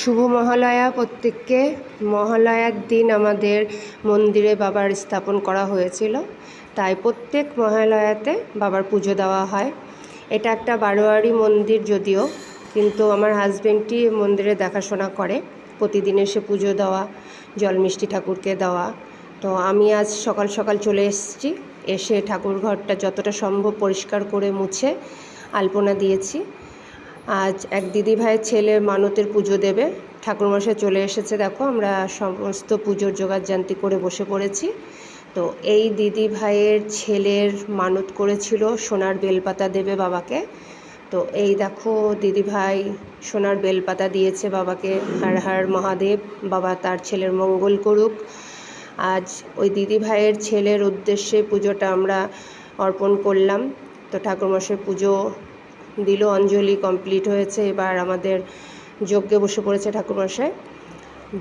শুভ মহালয়া প্রত্যেককে। মহালয়ার দিন আমাদের মন্দিরে বাবার স্থাপন করা হয়েছিল। তাই প্রত্যেক মহালয়াতে বাবার পুজো দেওয়া হয়। এটা একটা বারোয়ারি মন্দির যদিও, কিন্তু আমার হাজবেন্ডটি মন্দিরে দেখাশোনা করে। প্রতিদিন এসে পুজো দেওয়া জল মিষ্টি ঠাকুরকে দেওয়া। তো আমি আজ সকাল সকাল চলে এসেছি। এসে ঠাকুর ঘরটা যতটা সম্ভব পরিষ্কার করে মুছে আলপনা দিয়েছি। আজ এক দিদি ভাইয়ের ছেলে মানতের পুজো দেবে। ঠাকুরমশাই চলে এসেছে, দেখো আমরা সমস্ত পুজোর জোগাড়জান্তি করে বসে পড়েছি। তো এই দিদি ভাইয়ের ছেলের মানত করেছিল সোনার বেলপাতা দেবে বাবাকে। তো এই দেখো দিদি ভাই সোনার বেলপাতা দিয়েছে বাবাকে। হার হার মহাদেব, বাবা তার ছেলের মঙ্গল করুক। আজ ওই দিদি ভাইয়ের ছেলের উদ্দেশ্যে পুজোটা আমরা অর্পণ করলাম। তো ঠাকুরমশাই পুজো দিল, অঞ্জলি কমপ্লিট হয়েছে। এবার আমাদের যজ্ঞে বসে পড়েছে ঠাকুরমশাই।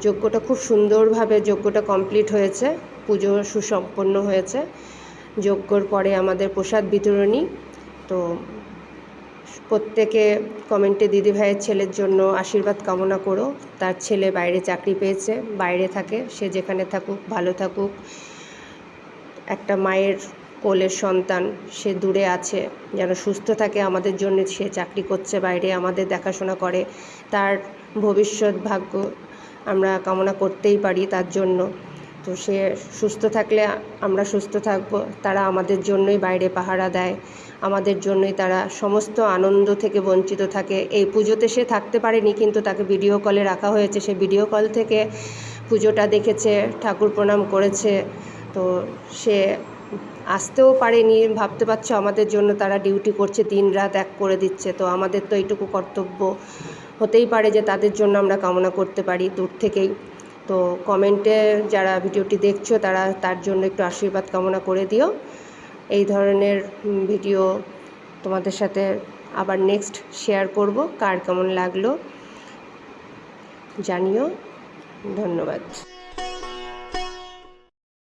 যজ্ঞটা খুব সুন্দরভাবে যজ্ঞটা কমপ্লিট হয়েছে। পুজো সুসম্পন্ন হয়েছে। যজ্ঞর পরে আমাদের প্রসাদ বিতরণী। তো প্রত্যেকে কমেন্টে দিদি ভাইয়ের ছেলের জন্য আশীর্বাদ কামনা করো। তার ছেলে বাইরে চাকরি পেয়েছে, বাইরে থাকে। সে যেখানে থাকুক, ভালো থাকুক। একটা মায়ের কোলের সন্তান, সে দূরে আছে। যেন সুস্থ থাকে আমাদের জন্য, সে চাকরি করছে বাইরে, আমাদের দেখাশোনা করে। তার ভবিষ্যৎ ভাগ্য আমরা কামনা করতেই পারি তার জন্য। তো সে সুস্থ থাকলে আমরা সুস্থ থাকব, তারা আমাদের জন্যই বাইরে পাহারা দেয়। আমাদের জন্যই তারা সমস্ত আনন্দ থেকে বঞ্চিত থাকে। এই পুজোতে সে থাকতে পারেনি, কিন্তু তাকে ভিডিও কলে রাখা হয়েছে। সে ভিডিও কল থেকে পুজোটা দেখেছে, ঠাকুর প্রণাম করেছে। তো সে আসতেও পারেনি, ভাবতে পারছ? আমাদের জন্য তারা ডিউটি করছে, দিন রাত এক করে দিচ্ছে। তো আমাদের তো এইটুকু কর্তব্য হতেই পারে যে তাদের জন্য আমরা কামনা করতে পারি দূর থেকেই। তো কমেন্টে যারা ভিডিওটি দেখছ, তারা তার জন্য একটু আশীর্বাদ কামনা করে দিও। এই ধরনের ভিডিও তোমাদের সাথে আবার নেক্সট শেয়ার করব। কার কেমন লাগল জানিও। ধন্যবাদ।